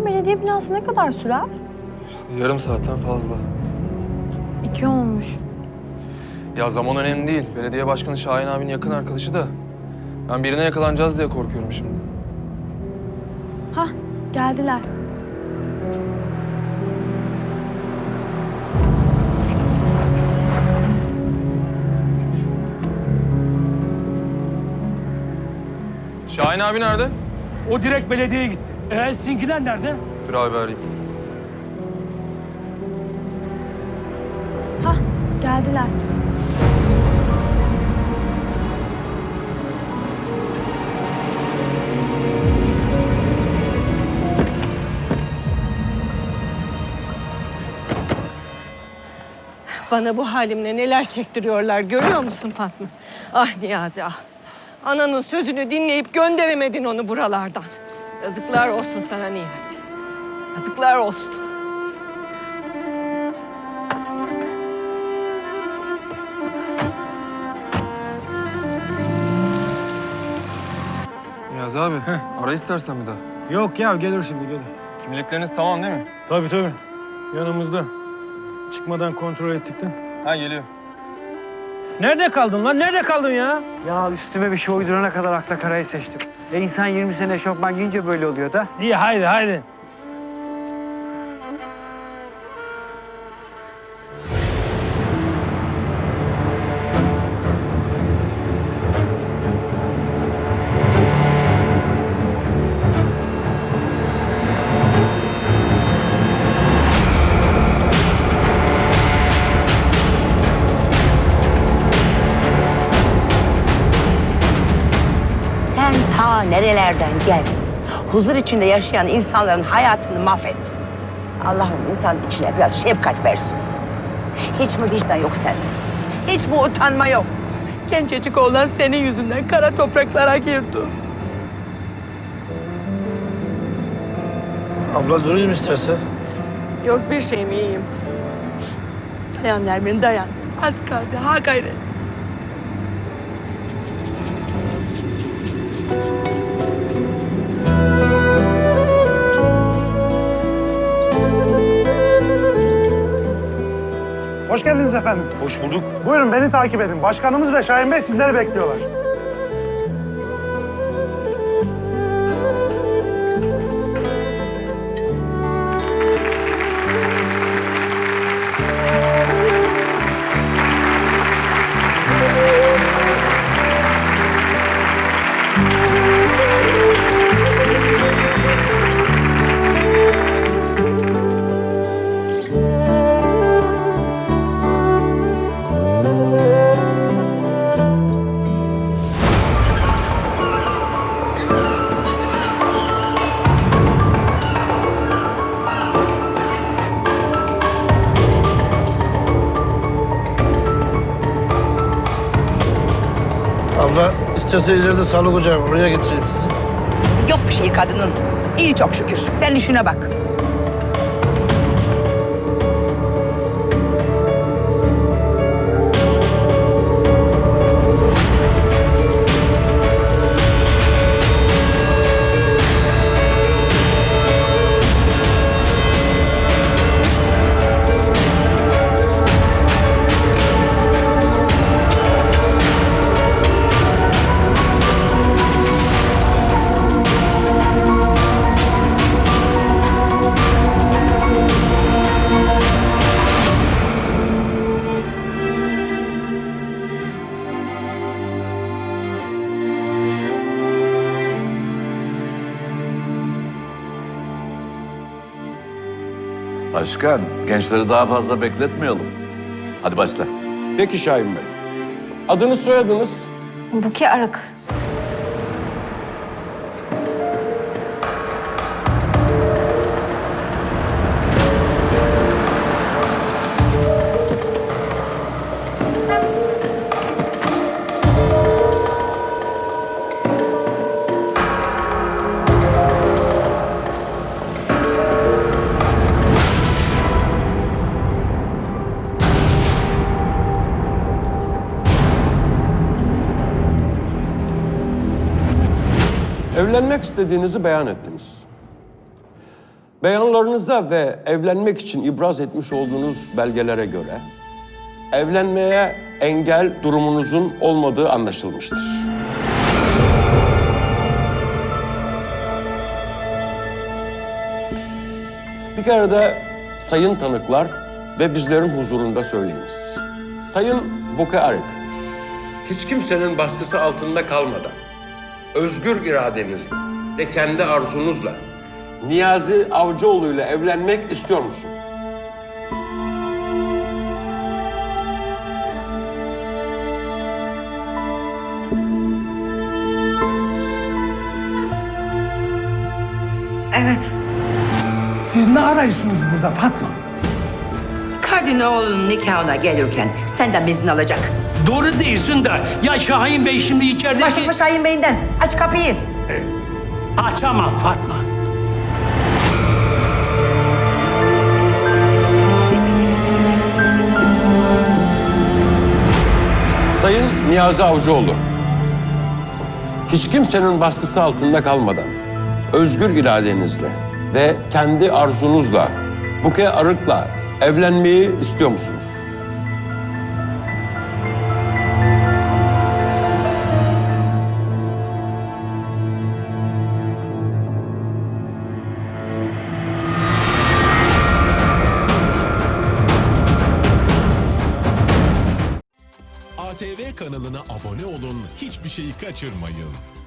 Buradan belediye binası ne kadar sürer? Yarım saatten fazla. İki olmuş. Ya zaman önemli değil. Belediye başkanı Şahin abinin yakın arkadaşı da. Ben birine yakalanacağız diye korkuyorum şimdi. Hah geldiler. Şahin abi nerede? O direkt belediyeye gitti. E sizinkiler nerede? Dur abi arayayım. Hah geldiler. Bana bu halimle neler çektiriyorlar görüyor musun Fatma? Ah Niyazi ah. Ananın sözünü dinleyip gönderemedin onu buralardan. Yazıklar olsun sana Niyazi. Yazıklar olsun. Niyazi abi, ara istersen bir daha. Yok ya gelir şimdi gelir. Kimlikleriniz tamam değil mi? Tabii tabii. Yanımızda. Çıkmadan kontrol ettik de. Ha geliyor. Nerede kaldın lan? Nerede kaldın ya? Ya üstüme bir şey uydurana kadar akla karayı seçtim. E insan 20 sene şokman giyince böyle oluyor da. İyi haydi haydi. Ta nerelerden geldin? Huzur içinde yaşayan insanların hayatını mahvettin. Allah'ım insan içine biraz şefkat versin. Hiç mi vicdan yok sende? Hiç mi utanma yok? Gencecik oğlan senin yüzünden kara topraklara girdi. Abla durayım istersen. Yok bir şeyim iyiyim. Dayan Nermin dayan. Az kaldı ha gayret. Hoş geldiniz efendim. Hoş bulduk. Buyurun beni takip edin. Başkanımız ve Şahin Bey sizleri bekliyorlar. Abla istersen ileride sağlık ocağı var. Oraya getireyim sizi. Yok bir şey kadının. İyi çok şükür. Sen işine bak. Başkan, gençleri daha fazla bekletmeyelim. Hadi başla. Peki Şahin Bey. Adınız soyadınız? Buke Arık. Evlenmek istediğinizi beyan ettiniz. Beyanlarınıza ve evlenmek için ibraz etmiş olduğunuz belgelere göre evlenmeye engel durumunuzun olmadığı anlaşılmıştır. Bir kere de sayın tanıklar ve bizlerin huzurunda söyleyiniz. Sayın Buke Arık, hiç kimsenin baskısı altında kalmadan, özgür iradenizle ve kendi arzunuzla Niyazi Avcıoğlu ile evlenmek istiyor musun? Evet. Siz ne arıyorsunuz burada Fatma? Kardinoğlu'nun nikahına gelirken senden izin alacak. Doğru değilsin de ya Şahin Bey şimdi içeride... Başımı Şahin Bey'inden. Aç kapıyı. Açamam Fatma. Sayın Niyazi Avcıoğlu, hiç kimsenin baskısı altında kalmadan, özgür iradenizle ve kendi arzunuzla Buke Arık'la evlenmeyi istiyor musunuz? ATV kanalına abone olun, hiçbir şeyi kaçırmayın.